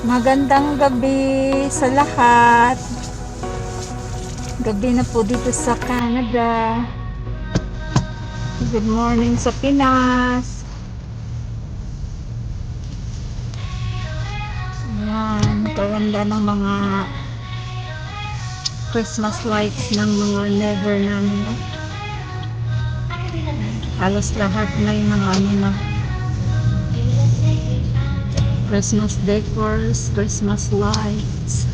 Magandang gabi sa lahat. Gabi na po dito sa Canada. Good morning sa Pinas. Ayan, kaganda ng mga Christmas lights ng mga never namin. Halos lahat na yung mga ano Christmas decors, Christmas lights.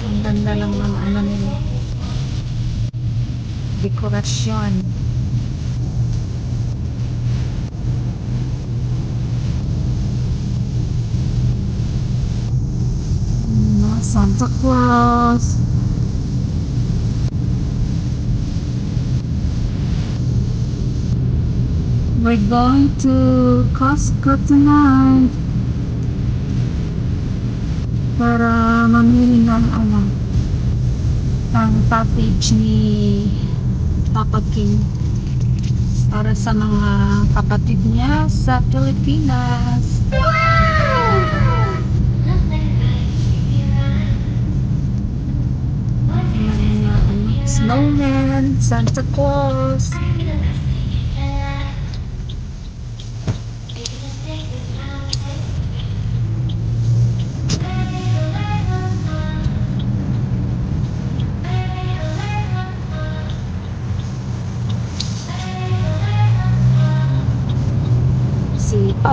Ang ganda ng mga ano nila. Dekorasyon. Santa Claus. We're going to Costco tonight para mamili ng ano ng package ni Papa King para sa mga kapatid niya sa Pilipinas. Ano, snowman, Santa Claus.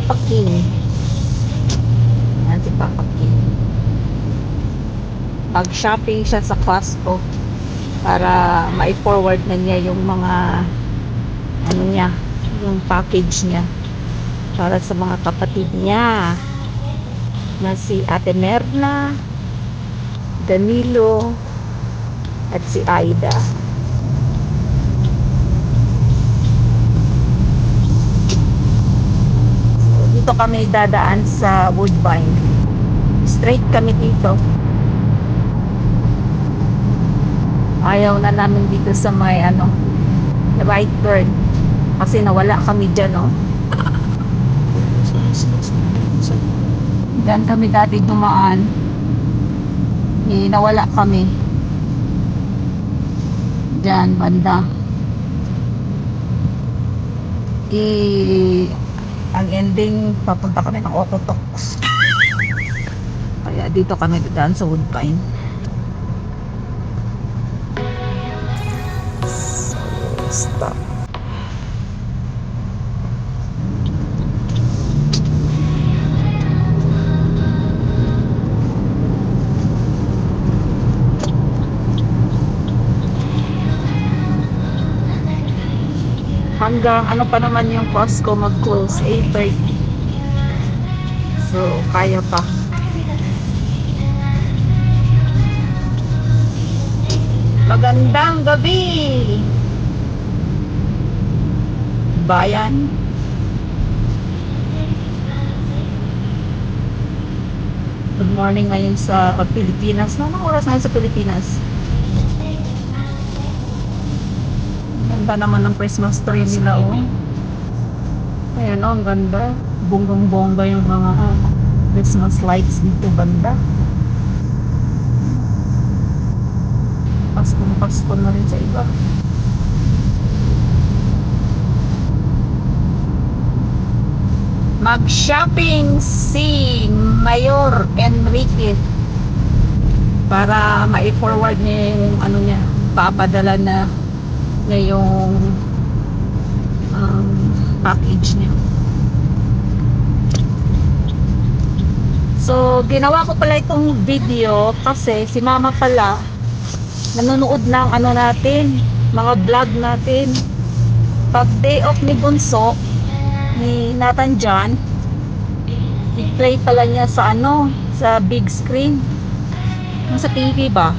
Papa King. Yan si Papa King. Mag-shopping siya sa Costco para ma-forward na niya yung mga ano niya, yung package niya para sa mga kapatid niya na si Ate Merna, Danilo, at si Aida. Dito kami dadaan sa Woodbine. Straight kami dito. Ayaw na namin dito sa may ano, right turn. Kasi nawala kami dyan, oh. Diyan kami dati dumaan. Eh, nawala kami. Diyan, banda. Eh, ang ending, papunta kami ng Autotox. Kaya dito kami dadaan sa Woodbine. Hanggang ano pa naman yung Costco mag-close 8.30 so kaya pa. Magandang gabi! Bayan. Good morning ngayon sa Pilipinas. No, anong oras ngayon sa Pilipinas Ganda naman ng Christmas tree nila, oh. Ayan, oh, ang ganda. Bonggong-bongga yung mga ah, Christmas lights dito, banda. Paskong-pasko na rin sa iba. Mag-shopping si Mayor Enrique para ma-forward niya yung ano niya, papadala na niya yung um, package niya. So, ginawa ko pala itong video kasi si mama pala nanonood ng ano natin, mga vlog natin. Pag day off ni Bunso, ni Nathan John, i-play pala niya sa ano, sa big screen. Sa TV ba?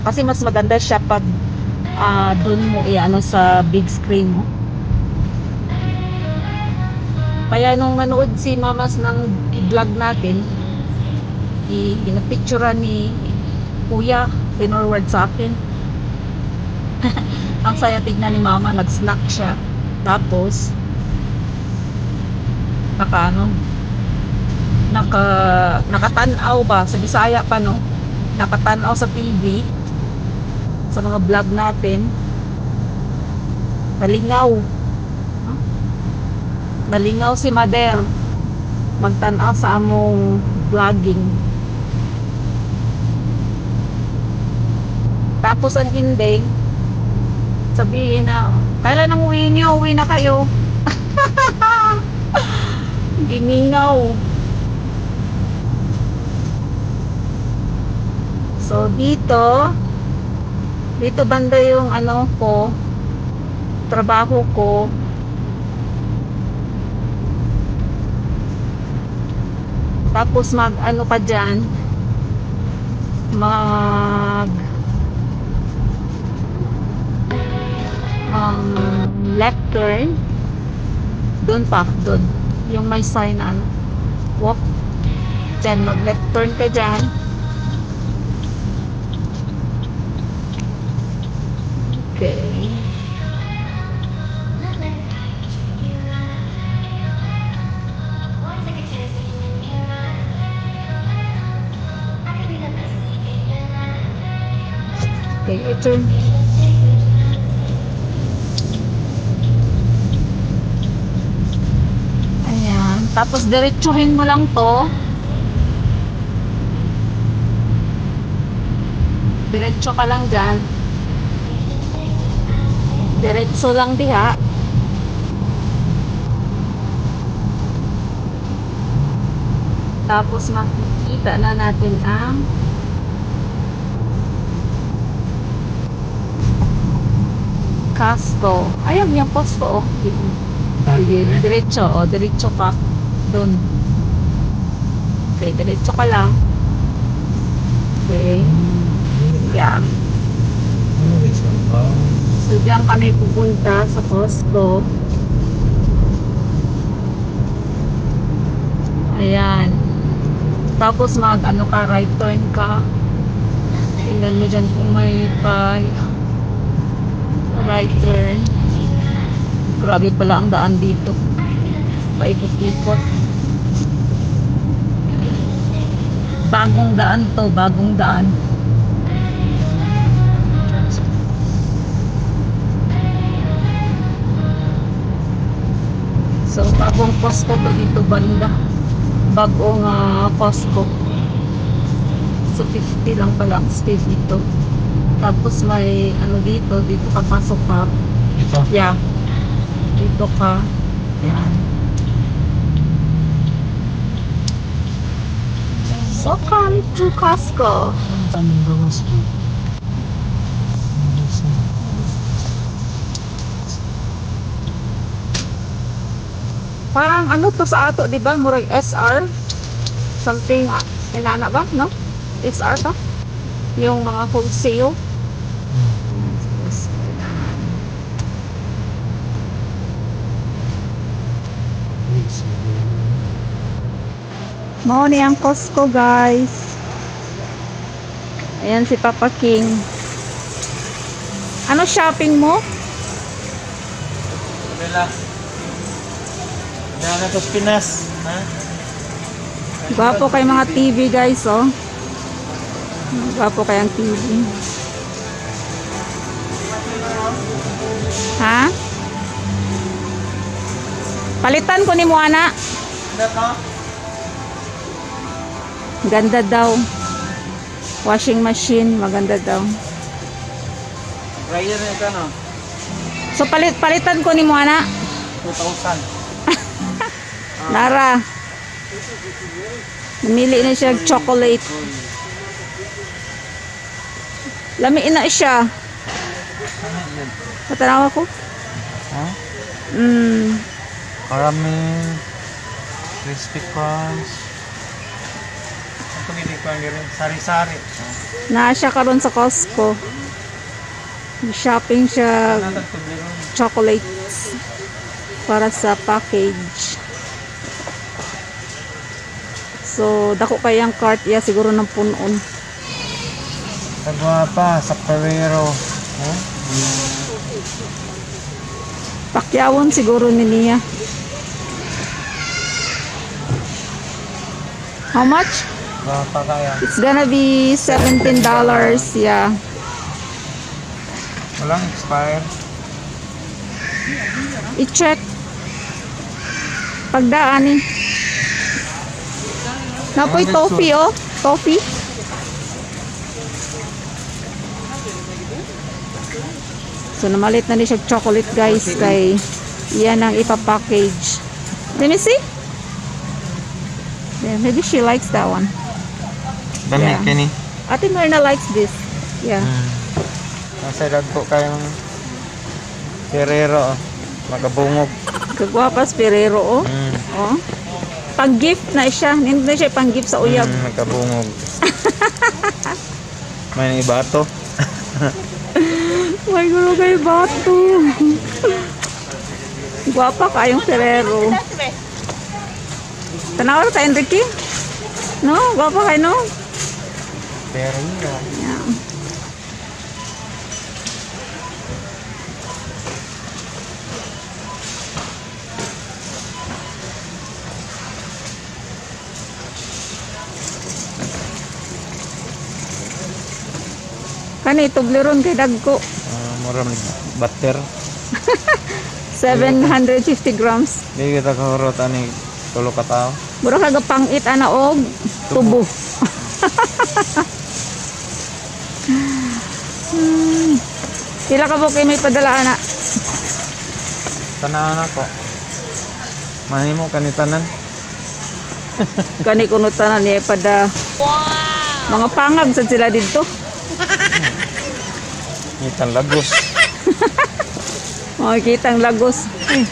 Kasi mas maganda siya pag ah doon mo i-ano sa big screen mo. Kaya nung nanood si Mamas ng vlog natin, pinapicturean ni Kuya, pinorward sa akin. Ang saya tignan ni mama, nag-snack siya. Tapos, naka ano, naka, nakatanaw ba, sa Bisaya pa no, nakatanaw sa TV, sa mga vlog natin, nalingaw. Huh? Si Mader, magtanaw sa among vlogging. Tapos ang hindi, sabihin na, kailan ang uwi niyo? Uwi na kayo. Giningaw. So, dito, dito banda yung ano ko, trabaho ko. Tapos mag ano pa dyan, mag um, left turn doon pa, doon. Yung may sign ano. Walk then mag left turn ka dyan okay okay i-turn Ayan. Tapos diretsuhin mo lang to. Diretso ka lang dyan. Diretso lang diha. Tapos makikita na natin ang Costco. Ayan yung Costco. Oh. Diretso. O, diretso ka. Doon. Okay, diretso ka lang. Okay. Yan. So, diyan kami pupunta sa Costco. Ayan. Tapos mag, ano ka, right turn ka. Tingnan mo dyan kung may pa right turn. Grabe pala ang daan dito. Paikot-ikot. Bagong daan to, bagong daan. So, bagong Costco to dito banda. Bagong uh, Costco. So, 50 lang pala ang stay dito. Tapos may ano dito, dito ka pasok ka. Ito. Yeah. Dito ka. Yan. So, come to Costco. Ang daming gawas ko. Parang ano to sa ato, di ba? Murag SR. Something, inana ba, no? SR to? Yung mga wholesale. Mao ni ang Costco, guys. Ayan si Papa King. Ano shopping mo? Bela. Yan na sa Pinas. Ha? Gwapo kay mga TV guys, oh. Gwapo kay ang TV. Ha? Palitan ko ni Moana. Ganda daw. Washing machine, maganda daw. Dryer na ito no? So palit palitan ko ni Moana. 2,000. Lara. Namili na siya chocolate. Lamiin na siya. Patanaw ako. Ha? Mm. Caramel. Crispy crunch. Ang pumili ko ang. Sari-sari. Naa siya karon sa Costco. Shopping siya chocolates para sa package. So, dako kayang cart ya siguro ng punon. Sa guwapa, sa Perero. Ha? Pakyawon siguro ni niya. How much? Baka kaya. It's gonna be $17. Yeah. Walang expire. I-check. Pagdaan eh. Napoy toffee oh. Toffee. So namalit na ni siya chocolate guys kay iyan ang ipapackage. Let me see. Yeah, maybe she likes that one. Dami Yeah. kini. Ate Myrna likes this. Yeah. Hmm. Nasa dagko kayong Ferrero. oh. Magabungog. Kagwapas Ferrero oh. Hmm. Oh. Pang-gift na siya. Hindi na siya pang-gift sa uyab. Hmm, magkabungog. May iba to. May gulo kayo bato. Guwapa kayong Ferrero. Tanawa ka, Enrique? No? Guwapa kayo, no? Ferrero. Yeah. Kani, tubleron kay Dagko. Uh, mura man butter. 750 grams. Di kita kahurot ani tulo ka tao. Mura ka gapangit ana og tubo. hmm. Pila ka po kay may padala ana? Tanahan ako. Mahimo kanitanan. Kani kuno tanan ni pada. Mga pangag sa sila dito. Itang lagos. Makikita ang lagos. Ay,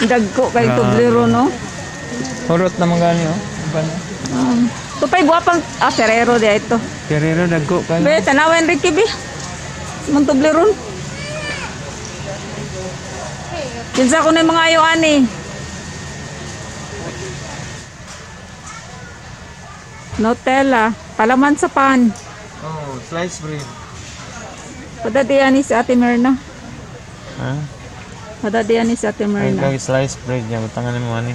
Dagko kay Grabe. tublero no. Hurot naman gani oh. Iba na. Um, Tupay guwapang ah Ferrero di ito. Ferrero dagko kay. Be, tanawa Enrique be. Mong tubleron. Kinsa ko na yung mga ayaw ani. Nutella, palaman sa pan. Oh, slice bread. Padadiyan ni si Ate Myrna. Ha? Padadiyan ni si Ate Ay, Myrna. kay slice bread niya. Butangan mo ani.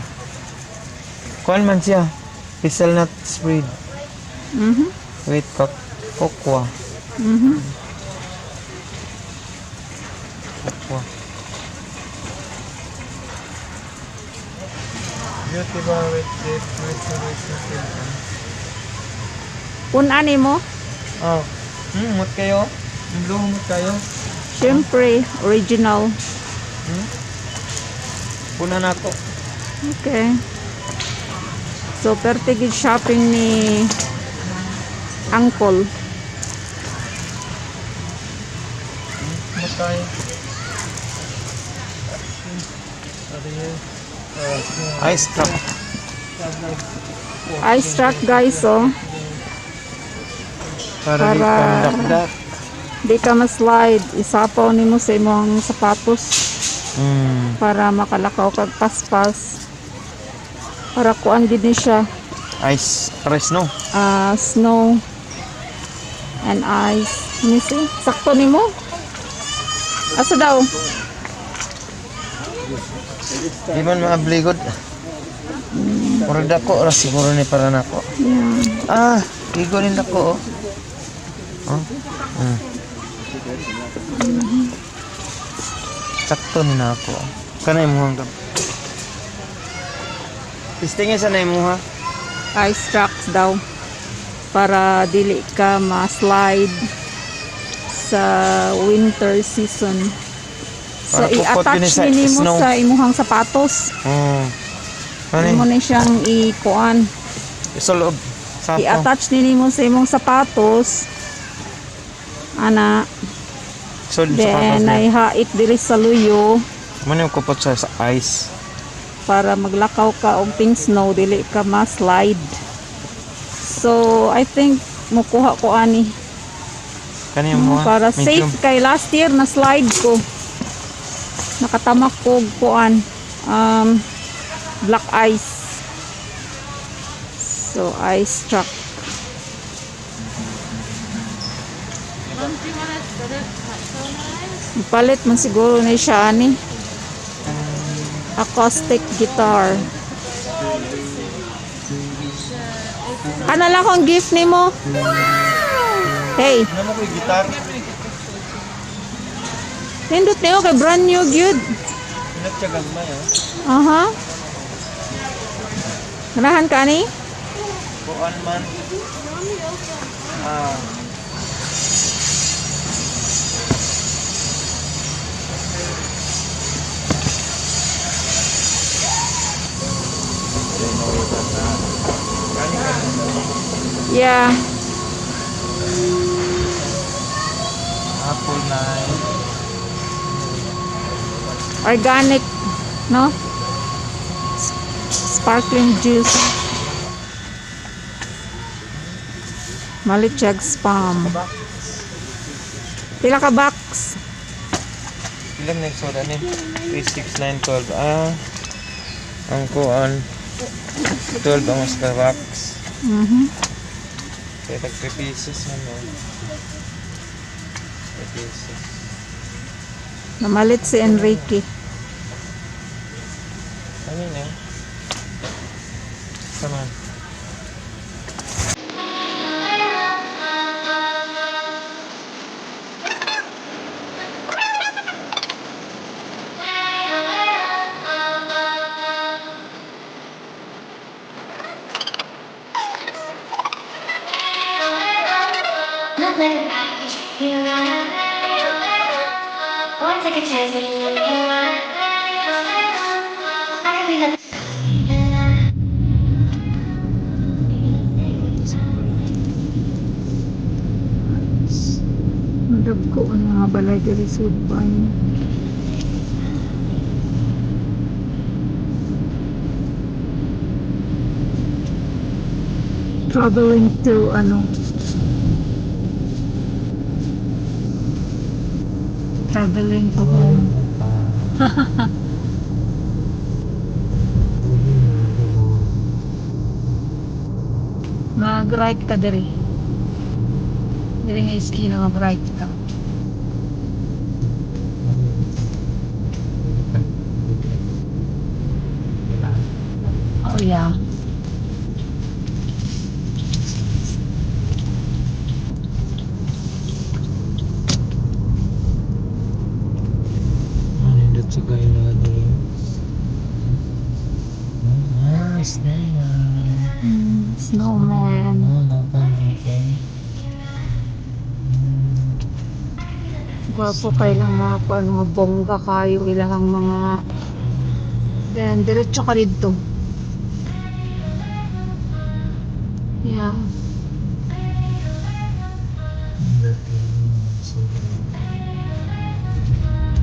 Kuan man siya. Hazelnut spread. Mhm. Wait, kok kokwa. Mhm. Kokwa. Beauty bar with with Kun ani mo? Oh. Hmm, mut kayo. Mut kayo. Siyempre, original. Hmm? Puna na to. Okay. So, pertigid shopping ni Uncle. Mut kayo. Ice trap. Ice truck guys, oh. Para, Para-. Di ka ma-slide. Isapaw ni mo sa imong sapatos Hmm. para makalakaw kag paspas. Para kuan gid ni siya. Ice press no. ah, snow and ice. Ni see? Sakto ni mo? Asa daw? Di man maabligod. Murag dako ra siguro ni para nako. Yeah. Ah, igo rin ako oh. Oh. Mm. Sakto ni na ako. Kanay mo hanggang. Testingin sa nay mo ha. Ice trucks daw. Para dili ka ma-slide sa winter season. So, i-attach nini mo snow. sa imuhang sapatos. Oh. Ano mo na siyang i-kuan. Sa loob. I-attach nini mo sa imong sapatos. Ana, So, sa then ay hait diri sa luyo Mano yung kupot sa, sa ice. para maglakaw ka og ting snow dili ka ma-slide. So, I think mukuha ko ani Kanina mo ha. para safe Medium. kay last year na slide ko. Nakatamak ko kuan um black ice. So, ice truck. Palit man siguro ni siya ni. Acoustic guitar. Ano lang kung gift ni mo? Hey, Ano mo gitar? nindot niyo kay brand new gyud. Pinagtsagang may ah. Aha. Ganahan ka ni? Kuan man. Ah. Yeah. Apple nine. Organic, no? Sparkling juice. Malichag spam. Pila ka box? Ilan na yung soda ni? 36912. Ah. Ang kuan. 12 ang mas box. Mhm. Kaya tag 3 pieces na no. 3 pieces. Namalit si Enrique. Ano yun eh? Take a chance. I Dagko ang mga balay diri sa banyo. Traveling to ano? Traveling to home. Mag-right ka diri. Diri nga iskina mag-right ka. Oh yeah. Napangiti. Gwapo kay lang mga kuan mga bongga kayo ilang mga Then diretso ka dito. Yeah.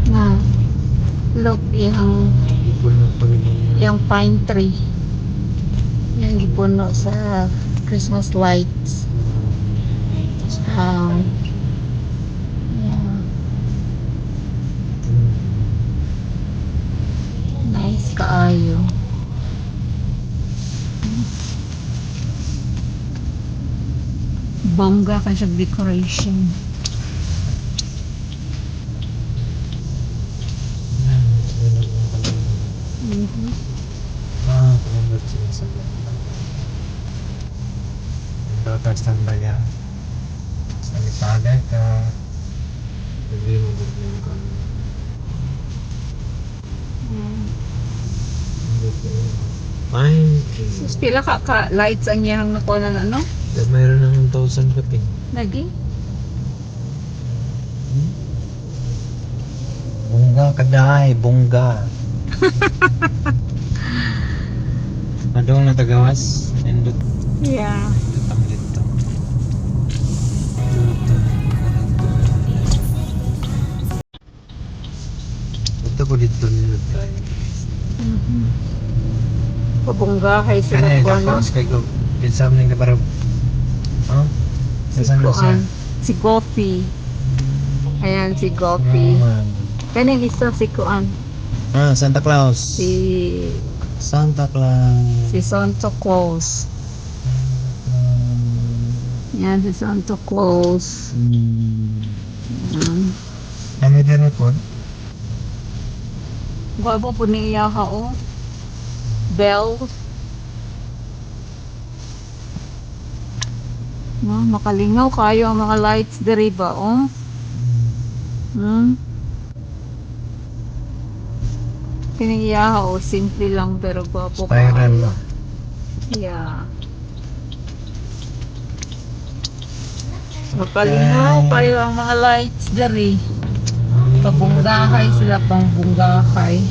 Na look yung yung pine tree. Yung gipuno sa Christmas lights. Um, yeah. Nice kaayo. Bongga ka siya decoration. Mhm. Ah, Pinindot standby ya. Sa lipagan ka. Hindi mo bukyan ka. Mm. Fine. Sus, pila ka, ka lights ang iyang nakuha na ano? Mayroon ng 1,000 kape. Lagi? Bongga ka dahay, bongga. Adong na tagawas. Nindot Yeah. Ito ko dito nindot. Mhm. Pabunggahay sila Kaya kuan. kapos kay ko. Pinsam ning kabarab. Oh? Si Pinsam na siya. kuan. Si Gopi. Ayan si Gopi. Man. Kaning isa si kuan. Ah, Santa Claus. Si Santa Claus. si Santo Claus. Yan si Santo Claus. Hmm. Mm. Ano din po? Gwapo po niya ka oh. Bell. No, makalingaw kayo ang mga lights diri ba oh. Hmm. Kiniya oh, simple lang pero gwapo ka. Spiral. Yeah. Makalingaw kayo ang mga lights diri. Pabunggahay sila pang bunggahay.